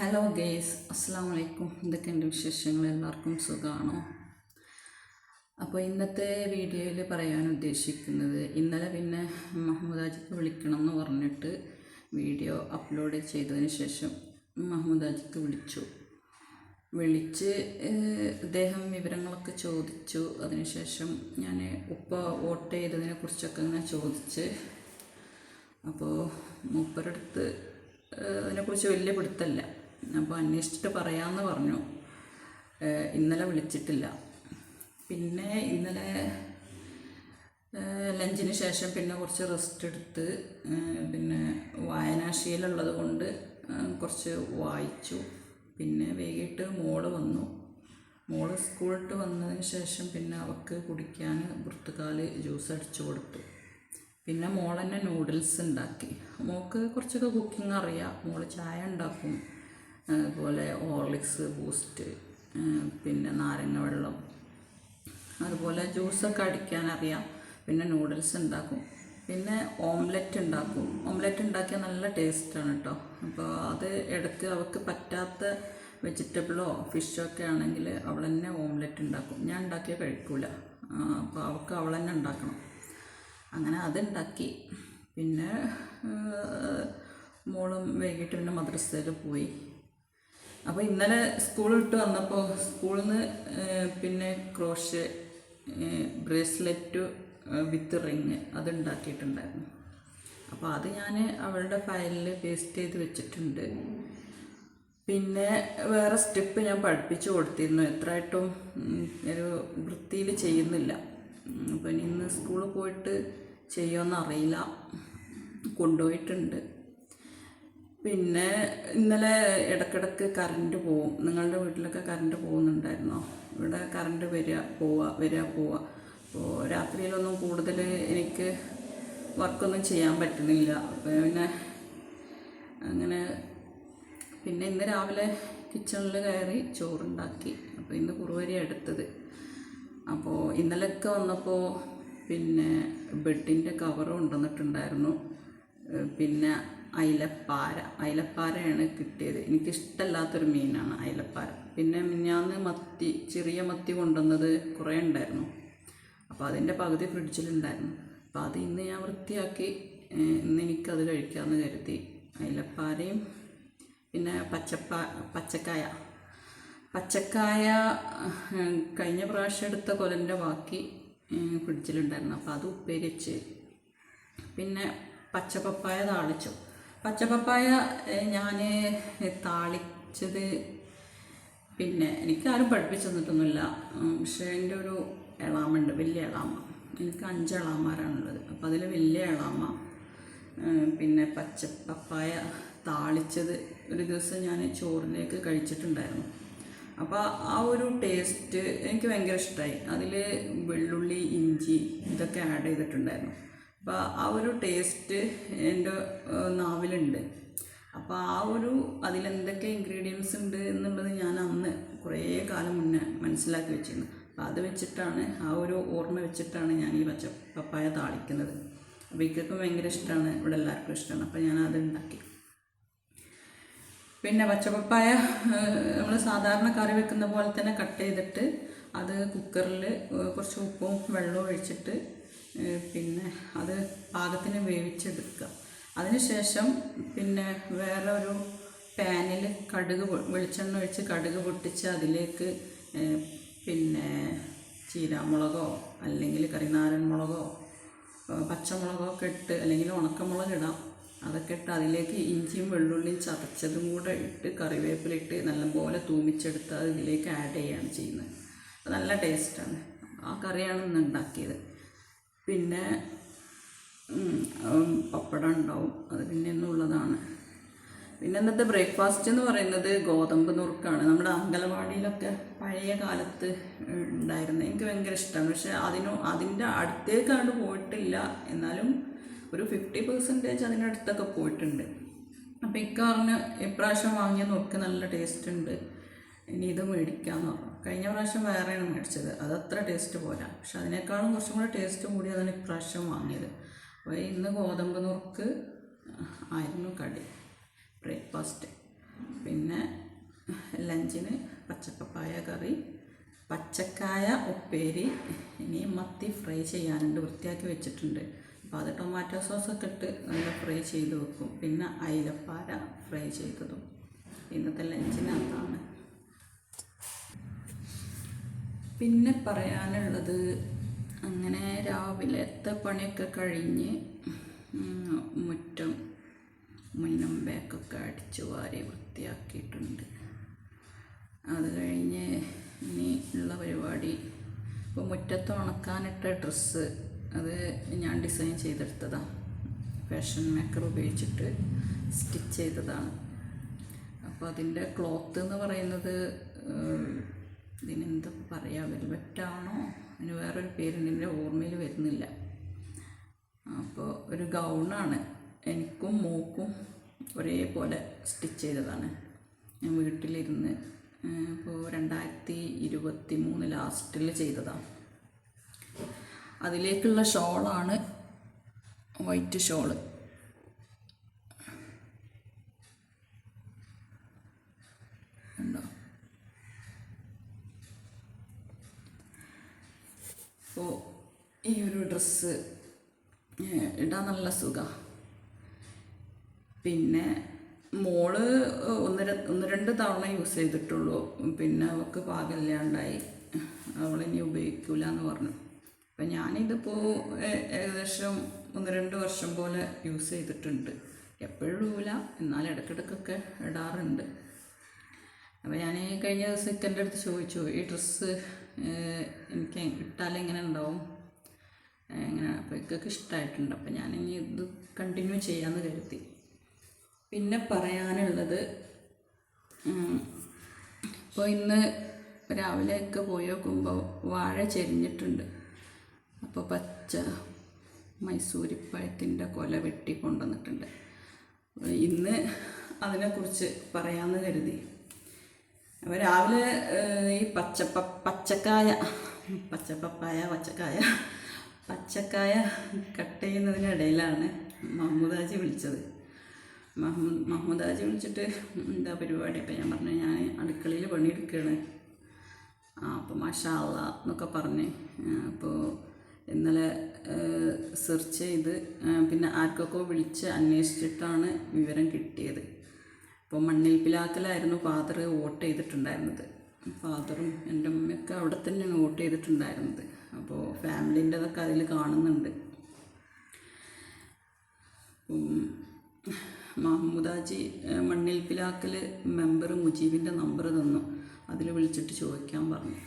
Hello guys അസ്സാം വലൈക്കും എന്തൊക്കെയുണ്ട് വിശേഷങ്ങൾ? എല്ലാവർക്കും സുഖമാണോ അപ്പോൾ ഇന്നത്തെ വീഡിയോയിൽ പറയാൻ ഉദ്ദേശിക്കുന്നത് ഇന്നലെ പിന്നെ മഹമ്മദാജിക്ക് വിളിക്കണം എന്ന് പറഞ്ഞിട്ട് വീഡിയോ അപ്ലോഡ് ചെയ്തതിന് ശേഷം മഹമ്മദാജിക്ക് വിളിച്ചു. വിളിച്ച് അദ്ദേഹം വിവരങ്ങളൊക്കെ ചോദിച്ചു. അതിനുശേഷം ഞാൻ ഉപ്പ വോട്ട് ചെയ്തതിനെ കുറിച്ചൊക്കെ ഇങ്ങനെ ചോദിച്ച്. അപ്പോൾ മൂപ്പരടുത്ത് അതിനെക്കുറിച്ച് വലിയ പിടുത്തല്ല. അപ്പോൾ അന്വേഷിച്ചിട്ട് പറയാമെന്ന് പറഞ്ഞു. ഇന്നലെ വിളിച്ചിട്ടില്ല. പിന്നെ ഇന്നലെ ലഞ്ചിന് ശേഷം പിന്നെ കുറച്ച് റെസ്റ്റ് എടുത്ത് പിന്നെ വായനാശീലമുള്ളത് കൊണ്ട് കുറച്ച് വായിച്ചു. പിന്നെ വൈകിട്ട് മോൾ വന്നു. മോൾ സ്കൂളിട്ട് വന്നതിന് ശേഷം പിന്നെ അവൾക്ക് കുടിക്കാൻ പുറത്തുകാൽ ജ്യൂസ് അടിച്ചു കൊടുത്തു. പിന്നെ മോൾ തന്നെ നൂഡിൽസ് ഉണ്ടാക്കി. മോൾക്ക് കുറച്ചൊക്കെ കുക്കിംഗ് അറിയാം. മോൾ ചായ ഉണ്ടാക്കും. അതുപോലെ ഹോർലിക്സ് ബൂസ്റ്റ് പിന്നെ നാരങ്ങ വെള്ളം അതുപോലെ ജ്യൂസൊക്കെ അടിക്കാൻ അറിയാം. പിന്നെ നൂഡിൽസ് ഉണ്ടാക്കും. പിന്നെ ഓംലെറ്റ് ഉണ്ടാക്കും. ഓംലെറ്റ് ഉണ്ടാക്കിയാൽ നല്ല ടേസ്റ്റാണ് കേട്ടോ അപ്പോൾ അത് ഇടയ്ക്ക് അവൾക്ക് പറ്റാത്ത വെജിറ്റബിളോ ഫിഷോ ഒക്കെ ആണെങ്കിൽ അവൾ തന്നെ ഓംലെറ്റ് ഉണ്ടാക്കും. ഞാൻ ഉണ്ടാക്കിയാൽ കഴിക്കൂല. അപ്പോൾ അവൾക്ക് അവൾ തന്നെ ഉണ്ടാക്കണം. അങ്ങനെ അതുണ്ടാക്കി. പിന്നെ മോളും വൈകിട്ട് പിന്നെ മദ്രസയിൽ പോയി. അപ്പോൾ ഇന്നലെ സ്കൂൾ വിട്ട് വന്നപ്പോൾ സ്കൂളിൽ നിന്ന് പിന്നെ ക്രോഷ് ബ്രേസ്ലെറ്റ് വിത്ത് റിങ് അതുണ്ടാക്കിയിട്ടുണ്ടായിരുന്നു. അപ്പോൾ അത് ഞാൻ അവളുടെ ഫയലിൽ പേസ്റ്റ് ചെയ്ത് വെച്ചിട്ടുണ്ട്. പിന്നെ വേറെ സ്റ്റെപ്പ് ഞാൻ പഠിപ്പിച്ചു കൊടുത്തിരുന്നു. എത്രയായിട്ടും ഒരു വൃത്തിയിൽ ചെയ്യുന്നില്ല. അപ്പം ഇന്ന് സ്കൂളിൽ പോയിട്ട് ചെയ്യുമെന്ന് അറിയില്ല കൊണ്ടുപോയിട്ടുണ്ട്. പിന്നെ ഇന്നലെ ഇടക്കിടക്ക് കറണ്ട് പോവും. നിങ്ങളുടെ വീട്ടിലൊക്കെ കറണ്ട് പോകുന്നുണ്ടായിരുന്നോ? ഇവിടെ കറണ്ട് വരിക പോവുക വരിക പോവുക അപ്പോൾ രാത്രിയിലൊന്നും കൂടുതൽ എനിക്ക് വർക്കൊന്നും ചെയ്യാൻ പറ്റുന്നില്ല. അപ്പോൾ പിന്നെ അങ്ങനെ പിന്നെ ഇന്ന് രാവിലെ കിച്ചണിൽ കയറി ചോറുണ്ടാക്കി. അപ്പോൾ ഇന്ന് കുറുവരി എടുത്തത് അപ്പോൾ ഇന്നലെയൊക്കെ വന്നപ്പോൾ പിന്നെ ബെഡിന്റെ കവർ കൊണ്ടുവന്നിട്ടുണ്ടായിരുന്നു പിന്നെ അയിലപ്പാര. അയിലപ്പാരയാണ് കിട്ടിയത്. എനിക്കിഷ്ടമല്ലാത്തൊരു മീനാണ് അയിലപ്പാര. പിന്നെ മിഞ്ഞാന്ന് മത്തി ചെറിയ മത്തി കൊണ്ടുവന്നത് കുറേ ഉണ്ടായിരുന്നു. അപ്പോൾ അതിന്റെ പകുതി ഫ്രിഡ്ജിലുണ്ടായിരുന്നു. അപ്പോൾ അത് ഇന്ന് ഞാൻ വൃത്തിയാക്കി ഇന്ന് എനിക്കത് കഴിക്കാമെന്ന് കരുതി. അയിലപ്പാരയും പിന്നെ പച്ചപ്പ പച്ചക്കായ. പച്ചക്കായ കഴിഞ്ഞ പ്രാവശ്യം എടുത്ത കൊലന്റെ ബാക്കി ഫ്രിഡ്ജിലുണ്ടായിരുന്നു. അപ്പോൾ അത് ഉപ്പേരിച്ച് പിന്നെ പച്ചപ്പപ്പായ താളിച്ചു. പച്ചപ്പപ്പായ ഞാൻ താളിച്ചത്. പിന്നെ എനിക്കാരും പഠിപ്പിച്ചു തന്നിട്ടൊന്നുമില്ല പക്ഷേ എന്റെ ഒരു എളാമുണ്ട് വലിയ എളാമ എനിക്ക് അഞ്ച് എളാമാരാണുള്ളത് അപ്പോൾ അതിൽ വലിയ എളാമ പിന്നെ പച്ചപ്പപ്പായ താളിച്ചത് ഒരു ദിവസം ഞാൻ ചോറിലേക്ക് കഴിച്ചിട്ടുണ്ടായിരുന്നു. അപ്പോൾ ആ ഒരു ടേസ്റ്റ് എനിക്ക് ഭയങ്കര ഇഷ്ടമായി അതിൽ വെള്ളുള്ളി ഇഞ്ചി ഇതൊക്കെ ആഡ് ചെയ്തിട്ടുണ്ടായിരുന്നു. അപ്പോൾ ആ ഒരു ടേസ്റ്റ് എന്റെ നാവിലുണ്ട്. അപ്പോൾ ആ ഒരു അതിലെന്തൊക്കെ ഇൻഗ്രീഡിയൻസ് ഉണ്ട് എന്നുള്ളത് ഞാൻ അന്ന് കുറേ കാലം മുന്നേ മനസ്സിലാക്കി വെച്ചിരുന്നു. അപ്പോൾ അത് വെച്ചിട്ടാണ് ആ ഒരു ഓർമ്മ വെച്ചിട്ടാണ് ഞാൻ ഈ പച്ച പപ്പായ താളിക്കുന്നത്. അപ്പോൾ ഇക്കൊക്കെ ഭയങ്കര ഇഷ്ടമാണ് ഇവിടെ എല്ലാവർക്കും ഇഷ്ടമാണ് അപ്പോൾ ഞാൻ അത് ഉണ്ടാക്കി. പിന്നെ പച്ചപ്പപ്പായ നമ്മൾ സാധാരണ കറി വെക്കുന്ന പോലെ തന്നെ കട്ട് ചെയ്തിട്ട് അത് കുക്കറിൽ കുറച്ച് ഉപ്പും വെള്ളവും ഒഴിച്ചിട്ട് പിന്നെ അത് പാകത്തിന് വേവിച്ചെടുക്കുക. അതിനുശേഷം പിന്നെ വേറെ ഒരു പാനിൽ കടുക് വെളിച്ചെണ്ണ ഒഴിച്ച് കടുക് പൊട്ടിച്ച് അതിലേക്ക് പിന്നെ ചീരാമുളകോ അല്ലെങ്കിൽ കറിനാരൻ മുളകോ പച്ചമുളകോ ഒക്കെ ഇട്ട് അല്ലെങ്കിൽ ഉണക്കമുളക് ഇടാം. അതൊക്കെ ഇട്ട് അതിലേക്ക് ഇഞ്ചിയും വെള്ളുള്ളിയും ചതച്ചതും കൂടെ ഇട്ട് കറിവേപ്പിലിട്ട് നല്ലപോലെ തൂമിച്ചെടുത്ത് അതിലേക്ക് ആഡ് ചെയ്യുകയാണ് ചെയ്യുന്നത്. നല്ല ടേസ്റ്റാണ് ആ കറിയാണ് ഇന്ന് ഉണ്ടാക്കിയത്. പിന്നെ പപ്പടം ഉണ്ടാവും. അത് പിന്നെ ഇന്നുള്ളതാണ് പിന്നെ ഇന്നത്തെ ബ്രേക്ക്ഫാസ്റ്റ് എന്ന് പറയുന്നത് ഗോതമ്പ് നുറുക്കാണ്. നമ്മുടെ അങ്കലവാടിയിലൊക്കെ പഴയ കാലത്ത് ഉണ്ടായിരുന്നത് എനിക്ക് ഭയങ്കര ഇഷ്ടമാണ് പക്ഷെ അതിനു അതിന്റെ അടുത്തേക്കാണ്ട് പോയിട്ടില്ല. എന്നാലും ഒരു ഫിഫ്റ്റി പെർസെന്റേജ് അതിനടുത്തൊക്കെ പോയിട്ടുണ്ട്. അപ്പോൾ ഇക്കാറിന് ഇപ്രാവശ്യം വാങ്ങിയ നുറുക്ക് നല്ല ടേസ്റ്റ് ഉണ്ട്. ഇനി ഇത് മേടിക്കാമെന്ന് പറഞ്ഞു. കഴിഞ്ഞ പ്രാവശ്യം വേറെയാണ് മേടിച്ചത്. അത് അത്ര ടേസ്റ്റ് പോരാ. പക്ഷെ അതിനേക്കാളും കുറച്ചും കൂടെ ടേസ്റ്റ് കൂടിയതാണ് ഇപ്രാവശ്യം വാങ്ങിയത്. അപ്പോൾ ഇന്ന് ഗോതമ്പ് നുറുക്ക് ആയിരുന്നു കടി. ബ്രേക്ക്ഫാസ്റ്റ് പിന്നെ ലഞ്ചിന് പച്ചപ്പപ്പായ കറി പച്ചക്കായ ഉപ്പേരി ഇനി മത്തി ഫ്രൈ ചെയ്യാനുണ്ട്. വൃത്തിയാക്കി വെച്ചിട്ടുണ്ട്. അപ്പോൾ അത് ടൊമാറ്റോ സോസൊക്കെ ഇട്ട് നല്ല ഫ്രൈ ചെയ്ത് വെക്കും. പിന്നെ അയിലപ്പാര ഫ്രൈ ചെയ്തതും. ഇന്നത്തെ ലഞ്ചിന് അതാണ് പിന്നെ പറയാനുള്ളത് അങ്ങനെ രാവിലത്തെ പണിയൊക്കെ കഴിഞ്ഞ് മുറ്റം മുന്നും ബാക്കൊക്കെ അടിച്ചു വാരി വൃത്തിയാക്കിയിട്ടുണ്ട്. അത് കഴിഞ്ഞ് ഇനി ഉള്ള പരിപാടി ഇപ്പോൾ മുറ്റത്ത് ഉണക്കാനിട്ട ഡ്രസ്സ് അത് ഞാൻ ഡിസൈൻ ചെയ്തെടുത്തതാണ് ഫാഷൻ മേക്കർ ഉപയോഗിച്ചിട്ട് സ്റ്റിച്ച് ചെയ്തതാണ്. അപ്പോൾ അതിന്റെ ക്ലോത്ത് എന്ന് പറയുന്നത് ഇതിനെന്താ പറയുക വെൽവെറ്റാണോ? അതിന് വേറൊരു പേരുണ്ട് എന്റെ ഓർമ്മയിൽ വരുന്നില്ല. അപ്പോൾ ഒരു ഗൗണാണ്. എനിക്കും മോക്കും ഒരേപോലെ സ്റ്റിച്ച് ചെയ്തതാണ്. ഞാൻ വീട്ടിലിരുന്ന് ഇപ്പോൾ രണ്ടായിരത്തി ഇരുപത്തി മൂന്ന് ലാസ്റ്റിൽ ചെയ്തതാണ് അതിലേക്കുള്ള ഷോളാണ് വൈറ്റ് ഷോൾ ഉണ്ടോ അപ്പോൾ ഈ ഒരു ഡ്രസ്സ് ഇടാൻ നല്ല സുഖം. പിന്നെ മോൾ ഒന്ന് ഒന്ന് രണ്ട് തവണ യൂസ് ചെയ്തിട്ടുള്ളൂ. പിന്നെ അവൾക്ക് പാകമില്ലാണ്ടായി അവളിനി ഉപയോഗിക്കില്ല എന്ന് പറഞ്ഞു. അപ്പം ഞാനിതിപ്പോൾ ഏകദേശം ഒന്ന് രണ്ട് വർഷം പോലെ യൂസ് ചെയ്തിട്ടുണ്ട്. എപ്പോഴും ഇല്ല എന്നാൽ ഇടയ്ക്കിടയ്ക്കൊക്കെ ഇടാറുണ്ട്. അപ്പോൾ ഞാൻ കഴിഞ്ഞ ദിവസം എന്റെ അടുത്ത് ചോദിച്ചു ഈ ഡ്രസ്സ് എനിക്ക് ഇട്ടാൽ എങ്ങനെ ഉണ്ടാവും? ഏഹ് അപ്പോഴേക്കൊക്കെ ഇഷ്ടമായിട്ടുണ്ട് അപ്പോൾ ഞാനിനി ഇത് കണ്ടിന്യൂ ചെയ്യാമെന്ന് കരുതി. പിന്നെ പറയാനുള്ളത് ഇപ്പോൾ ഇന്ന് രാവിലെയൊക്കെ പോയി നോക്കുമ്പോൾ വാഴ ചെരിഞ്ഞിട്ടുണ്ട്. അപ്പോൾ പച്ച മൈസൂരിപ്പഴത്തിന്റെ കൊല വെട്ടി കൊണ്ടുവന്നിട്ടുണ്ട് ഇന്ന് അതിനെക്കുറിച്ച് പറയാമെന്ന് കരുതി. അപ്പോൾ രാവിലെ ഈ പച്ചപ്പ പച്ചക്കായ പച്ചപ്പപ്പായ പച്ചക്കായ പച്ചക്കായ കട്ട് ചെയ്യുന്നതിനിടയിലാണ് മഹമ്മദാജി വിളിച്ചത്. മഹമ്മദ് മഹമ്മദാജി വിളിച്ചിട്ട് എന്താ പരിപാടി? അപ്പം ഞാൻ പറഞ്ഞു ഞാൻ അടുക്കളയിൽ പണിയെടുക്കുകയാണ്. ആ അപ്പോൾ മഷാള എന്നൊക്കെ പറഞ്ഞ് അപ്പോൾ ഇന്നലെ സെർച്ച് ചെയ്ത് പിന്നെ ആർക്കൊക്കെ വിളിച്ച് അന്വേഷിച്ചിട്ടാണ് വിവരം കിട്ടിയത്. അപ്പോൾ മണ്ണിൽ പിലാക്കലായിരുന്നു ഫാദർ വോട്ട് ചെയ്തിട്ടുണ്ടായിരുന്നത്. ഫാദറും എന്റെ അമ്മയൊക്കെ അവിടെ തന്നെയാണ് വോട്ട് ചെയ്തിട്ടുണ്ടായിരുന്നത്. അപ്പോൾ ഫാമിലിന്റെതൊക്കെ അതിൽ കാണുന്നുണ്ട്. മഹമ്മദാജി മണ്ണിൽ പിലാക്കൽ മെമ്പർ മുജീബിന്റെ നമ്പർ തന്നു. അതിൽ വിളിച്ചിട്ട് ചോദിക്കാൻ പറഞ്ഞു.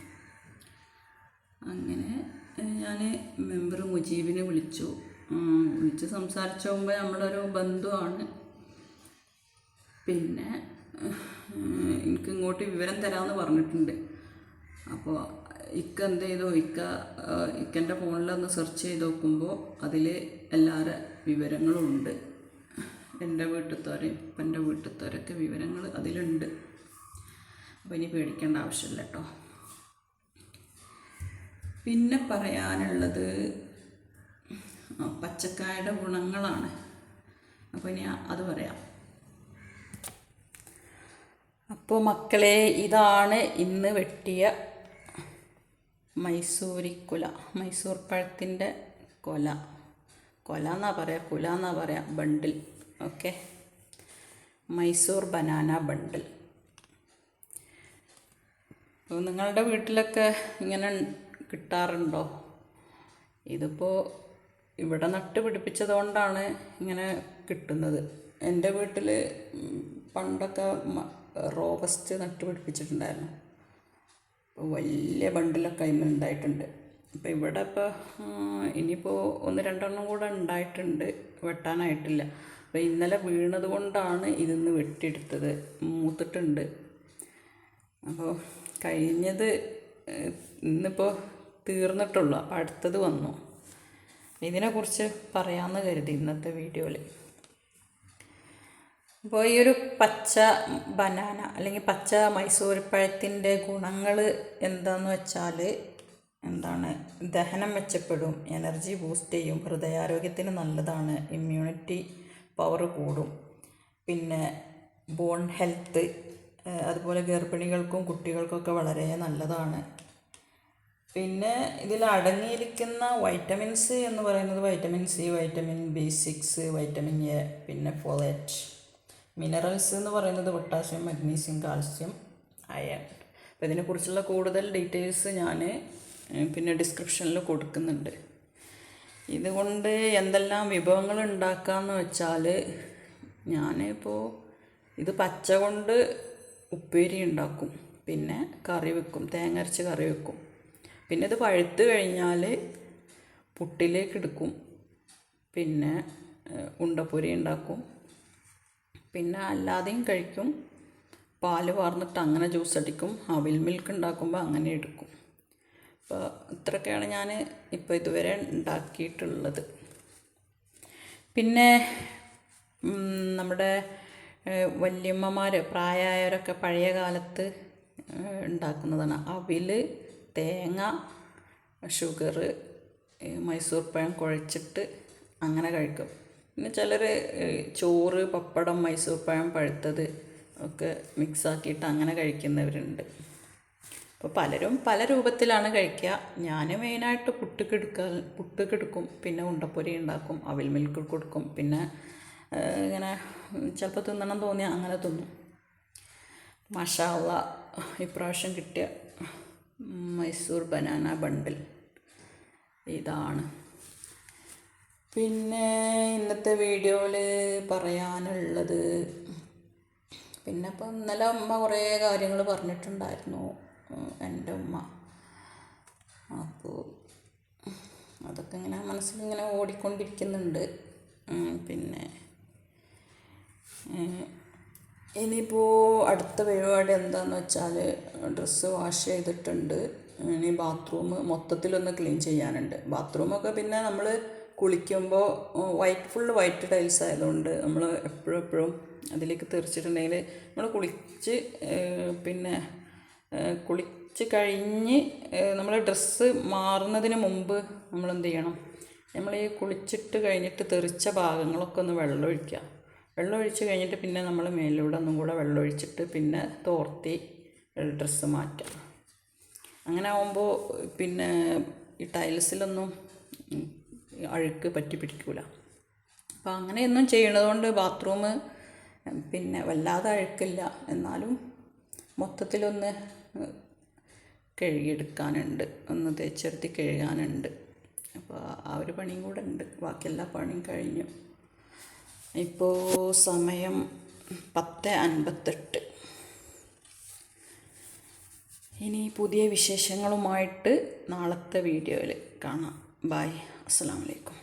അങ്ങനെ ഞാൻ മെമ്പർ മുജീബിനെ വിളിച്ചു. വിളിച്ച് സംസാരിച്ചു പോകുമ്പോൾ നമ്മളൊരു ബന്ധുവാണ്. പിന്നെ എനിക്ക് ഇങ്ങോട്ട് വിവരം തരാമെന്ന് പറഞ്ഞിട്ടുണ്ട്. അപ്പോൾ ഇക്ക എന്ത് ചെയ്തു? ഇക്ക ഇക്കന്റെ ഫോണിൽ ഒന്ന് സെർച്ച് ചെയ്ത് നോക്കുമ്പോൾ അതിൽ എല്ലാവരുടെ വിവരങ്ങളും ഉണ്ട് എന്റെ വീട്ടിലത്തോരെയും ഇപ്പന്റെ വീട്ടിലത്തോരൊക്കെ വിവരങ്ങൾ അതിലുണ്ട്. അപ്പോൾ ഇനി പേടിക്കേണ്ട ആവശ്യമില്ല കേട്ടോ. പിന്നെ പറയാനുള്ളത് പച്ചക്കായുടെ ഗുണങ്ങളാണ്. അപ്പോൾ ഇനി അത് പറയാം. അപ്പോൾ മക്കളെ ഇതാണ് ഇന്ന് വെട്ടിയ മൈസൂരിക്കുല മൈസൂർ പഴത്തിന്റെ കൊല. കൊല എന്നാ പറയുക കുല എന്നാ പറയുക bundle. Okay? Mysore banana bundle. അപ്പോൾ നിങ്ങളുടെ വീട്ടിലൊക്കെ ഇങ്ങനെ കിട്ടാറുണ്ടോ? ഇതിപ്പോൾ ഇവിടെ നട്ട് പിടിപ്പിച്ചതുകൊണ്ടാണ് ഇങ്ങനെ കിട്ടുന്നത്. എന്റെ വീട്ടിൽ പണ്ടൊക്കെ റോബസ്റ്റ് നട്ട് പിടിപ്പിച്ചിട്ടുണ്ടായിരുന്നു അപ്പോൾ വലിയ ബണ്ടിലൊക്കെ അതിന്മേൽ ഉണ്ടായിട്ടുണ്ട്. അപ്പോൾ ഇവിടെ ഇപ്പോൾ ഇനിയിപ്പോൾ ഒന്ന് രണ്ടെണ്ണം കൂടെ ഉണ്ടായിട്ടുണ്ട്. വെട്ടാനായിട്ടില്ല. അപ്പോൾ ഇന്നലെ വീണത് കൊണ്ടാണ് ഇതിന്ന് വെട്ടിയെടുത്തത്. മൂത്തിട്ടുണ്ട്. അപ്പോൾ കഴിഞ്ഞത് ഇന്നിപ്പോൾ തീർന്നിട്ടുള്ളൂ. അപ്പോൾ അടുത്തത് വന്നു. ഇതിനെക്കുറിച്ച് പറയാമെന്ന് കരുതി ഇന്നത്തെ വീഡിയോയിൽ അപ്പോൾ ഈ ഒരു പച്ച ബനാന അല്ലെങ്കിൽ പച്ച മൈസൂർ ഗുണങ്ങൾ എന്താന്ന് വെച്ചാൽ എന്താണ്? ദഹനം മെച്ചപ്പെടും എനർജി ബൂസ്റ്റ് ചെയ്യും ഹൃദയാരോഗ്യത്തിന് നല്ലതാണ് ഇമ്മ്യൂണിറ്റി പവർ കൂടും. പിന്നെ ബോൺ ഹെൽത്ത് അതുപോലെ ഗർഭിണികൾക്കും കുട്ടികൾക്കൊക്കെ വളരെ നല്ലതാണ്. പിന്നെ ഇതിൽ അടങ്ങിയിരിക്കുന്ന വൈറ്റമിൻസ് എന്ന് പറയുന്നത് vitamin C vitamin B six vitamin A പിന്നെ ഫോളേറ്റ് മിനറൽസ് എന്ന് പറയുന്നത് പൊട്ടാസ്യം മഗ്നീഷ്യം കാൽസ്യം അയൺ അപ്പോൾ ഇതിനെക്കുറിച്ചുള്ള കൂടുതൽ ഡീറ്റെയിൽസ് ഞാൻ പിന്നെ ഡിസ്ക്രിപ്ഷനിൽ കൊടുക്കുന്നുണ്ട്. ഇതുകൊണ്ട് എന്തെല്ലാം വിഭവങ്ങൾ ഉണ്ടാക്കാമെന്ന് വെച്ചാൽ ഞാനിപ്പോൾ ഇത് പച്ച കൊണ്ട് ഉപ്പേരി ഉണ്ടാക്കും. പിന്നെ കറി വെക്കും തേങ്ങ അരച്ച് കറി വെക്കും. പിന്നെ ഇത് പഴുത്ത് കഴിഞ്ഞാൽ പുട്ടിലേക്ക് എടുക്കും. പിന്നെ ഉണ്ടപ്പൊരി ഉണ്ടാക്കും. പിന്നെ അല്ലാതെയും കഴിക്കും. പാൽ വാർന്നിട്ട് അങ്ങനെ ജ്യൂസ് അടിക്കും. അവിൽ മിൽക്ക് ഉണ്ടാക്കുമ്പോൾ അങ്ങനെ എടുക്കും. അപ്പോൾ ഇത്രയൊക്കെയാണ് ഞാൻ ഇപ്പോൾ ഇതുവരെ ഉണ്ടാക്കിയിട്ടുള്ളത്. പിന്നെ നമ്മുടെ വല്യമ്മമാർ പ്രായമായവരൊക്കെ പഴയ കാലത്ത് ഉണ്ടാക്കുന്നതാണ്. അവിൽ തേങ്ങ ഷുഗർ മൈസൂർ പഴം കുഴച്ചിട്ട് അങ്ങനെ കഴിക്കും. പിന്നെ ചിലർ ചോറ് പപ്പടം മൈസൂർ പഴം പഴുത്തത് ഒക്കെ മിക്സാക്കിയിട്ട് അങ്ങനെ കഴിക്കുന്നവരുണ്ട്. അപ്പോൾ പലരും പല രൂപത്തിലാണ് കഴിക്കുക. ഞാൻ മെയിനായിട്ട് പുട്ട് എടുക്കാൻ പുട്ട് എടുക്കും പിന്നെ ഉണ്ടപ്പൊരി ഉണ്ടാക്കും അവിൽ മിൽക്ക് കൊടുക്കും പിന്നെ ഇങ്ങനെ ചിലപ്പോൾ തിന്നണം തോന്നിയാൽ അങ്ങനെ തിന്നും. മഷാള ഇപ്രാവശ്യം കിട്ടിയ മൈസൂർ ബനാന ബണ്ടിൽ. ഇതാണ്. പിന്നെ ഇന്നത്തെ വീഡിയോയിൽ പറയാനുള്ളത് പിന്നെ ഇപ്പം ഇന്നലെ അമ്മ കുറേ കാര്യങ്ങൾ പറഞ്ഞിട്ടുണ്ടായിരുന്നു എന്റെ ഉമ്മ. അപ്പോൾ അതൊക്കെ ഇങ്ങനെ മനസ്സിലിങ്ങനെ ഓടിക്കൊണ്ടിരിക്കുന്നുണ്ട്. പിന്നെ ഇനിയിപ്പോൾ അടുത്ത പരിപാടി എന്താണെന്ന് വെച്ചാൽ ഡ്രസ്സ് വാഷ് ചെയ്തിട്ടുണ്ട്. ഇനി ബാത്റൂം മൊത്തത്തിലൊന്ന് ക്ലീൻ ചെയ്യാനുണ്ട്. ബാത്റൂമൊക്കെ പിന്നെ നമ്മൾ കുളിക്കുമ്പോൾ വൈറ്റ് ഫുൾ വൈറ്റ് ടൈൽസ് ആയതുകൊണ്ട് നമ്മൾ എപ്പോഴും എപ്പോഴും അതിലേക്ക് തെറിച്ചിട്ടുണ്ടെങ്കിൽ നമ്മൾ കുളിച്ച് പിന്നെ കുളിച്ച് കഴിഞ്ഞ് നമ്മൾ ഡ്രസ്സ് മാറുന്നതിന് മുമ്പ് നമ്മൾ എന്ത് ചെയ്യണം? നമ്മൾ ഈ കുളിച്ചിട്ട് കഴിഞ്ഞിട്ട് തെറിച്ച ഭാഗങ്ങളൊക്കെ ഒന്ന് വെള്ളമൊഴിക്കുക. വെള്ളമൊഴിച്ച് കഴിഞ്ഞിട്ട് പിന്നെ നമ്മൾ മേലിലൂടെ ഒന്നും കൂടെ വെള്ളമൊഴിച്ചിട്ട് പിന്നെ തോർത്തി ഡ്രസ്സ് മാറ്റുക. അങ്ങനെ ആകുമ്പോൾ പിന്നെ ഈ ടൈൽസിലൊന്നും അഴുക്ക് പറ്റി പിടിക്കൂല. അപ്പോൾ അങ്ങനെയൊന്നും ചെയ്യണതുകൊണ്ട് ബാത്റൂം പിന്നെ വല്ലാതെ അഴുക്കില്ല. എന്നാലും മൊത്തത്തിലൊന്ന് കഴുകിയെടുക്കാനുണ്ട്. ഒന്ന് തേച്ചെടുത്തി കഴുകാനുണ്ട്. അപ്പോൾ ആ ഒരു പണിയും കൂടെ ഉണ്ട്. ബാക്കി എല്ലാ പണിയും കഴിഞ്ഞു. ഇപ്പോൾ സമയം പത്ത് അൻപത്തെട്ട്. ഇനി പുതിയ വിശേഷങ്ങളുമായിട്ട് നാളത്തെ വീഡിയോയിൽ കാണാം. ബായ് അസ്സാം വലൈക്കും